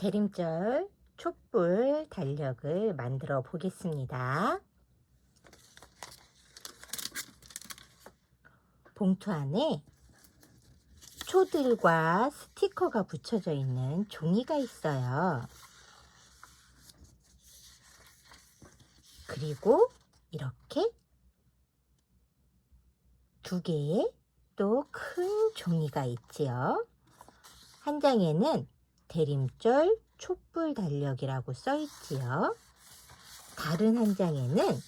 대림절 촛불 달력을 만들어 보겠습니다. 봉투 안에 초들과 스티커가 붙여져 있는 종이가 있어요. 그리고 이렇게 두 개의 또 큰 종이가 있지요. 한 장에는 대림절 촛불 달력이라고 써 있지요. 다른 한 장에는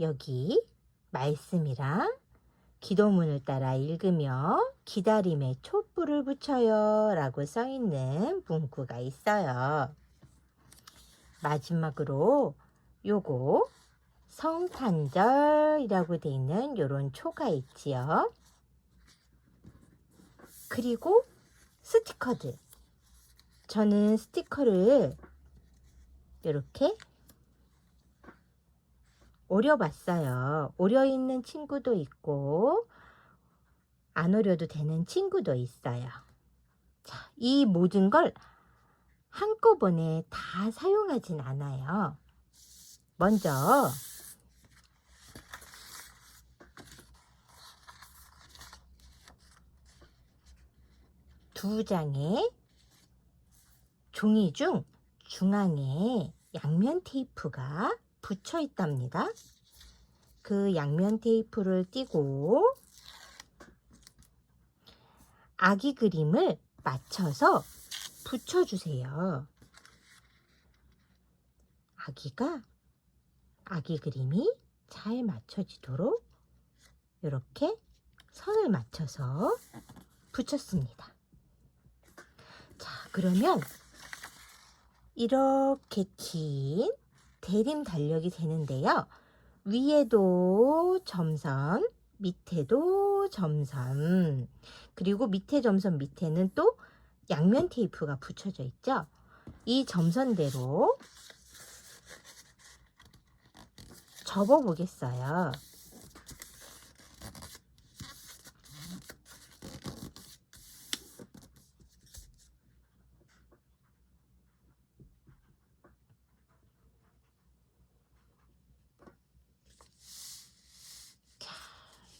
여기 말씀이랑 기도문을 따라 읽으며 기다림에 촛불을 붙여요 라고 써 있는 문구가 있어요. 마지막으로 요거 성탄절이라고 돼 있는 요런 초가 있지요. 그리고 스티커들. 저는 스티커를 이렇게 오려봤어요. 오려 있는 친구도 있고, 안 오려도 되는 친구도 있어요. 자, 이 모든 걸 한꺼번에 다 사용하진 않아요. 먼저, 두 장의 종이 중 중앙에 양면 테이프가 붙여 있답니다. 그 양면 테이프를 띄고 아기 그림을 맞춰서 붙여주세요. 아기가 아기 그림이 잘 맞춰지도록 이렇게 선을 맞춰서 붙였습니다. 자, 그러면 이렇게 긴 대림 달력이 되는데요. 위에도 점선, 밑에도 점선, 그리고 밑에 점선 밑에는 또 양면 테이프가 붙여져 있죠. 이 점선대로 접어 보겠어요.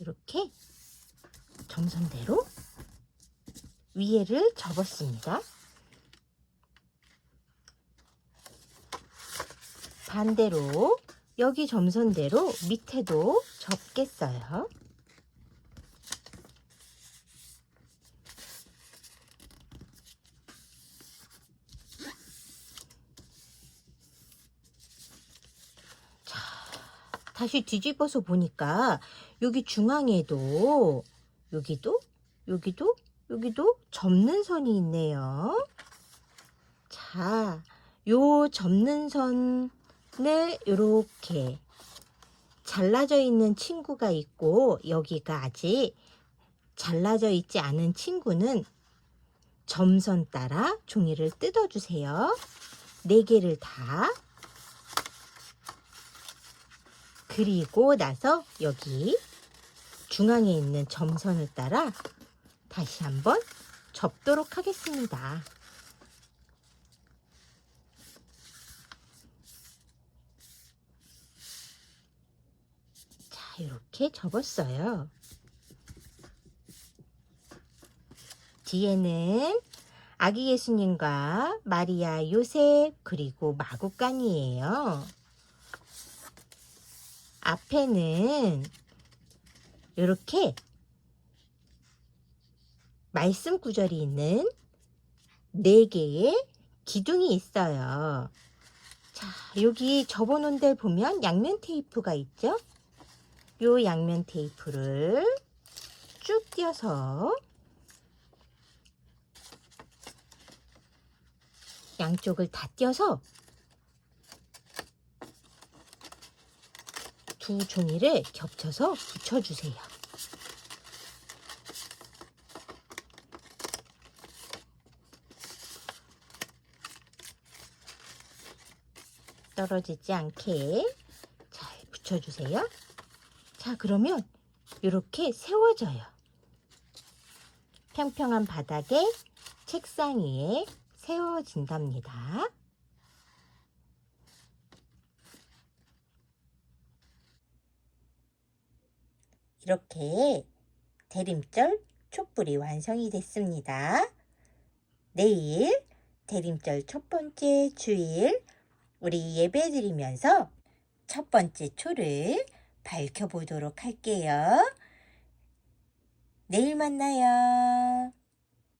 이렇게 점선대로 위에를 접었습니다. 반대로 여기 점선대로 밑에도 접겠어요. 다시 뒤집어서 보니까 여기 중앙에도 여기도 여기도 여기도 접는 선이 있네요. 자, 요 접는 선을 이렇게 잘라져 있는 친구가 있고 여기가 아직 잘라져 있지 않은 친구는 점선 따라 종이를 뜯어주세요. 네 개를 다 그리고 나서 여기 중앙에 있는 점선을 따라 다시 한번 접도록 하겠습니다. 자, 이렇게 접었어요. 뒤에는 아기 예수님과 마리아, 요셉, 그리고 마구간이에요. 앞에는 이렇게 말씀 구절이 있는 네 개의 기둥이 있어요. 자, 여기 접어놓은 데를 보면 양면 테이프가 있죠? 요 양면 테이프를 쭉 띄어서 양쪽을 다 띄어서 두 종이를 겹쳐서 붙여주세요. 떨어지지 않게 잘 붙여주세요. 자, 그러면 이렇게 세워져요. 평평한 바닥에 책상 위에 세워진답니다. 이렇게 대림절 촛불이 완성이 됐습니다. 내일 대림절 첫 번째 주일 우리 예배 드리면서 첫 번째 초를 밝혀보도록 할게요. 내일 만나요.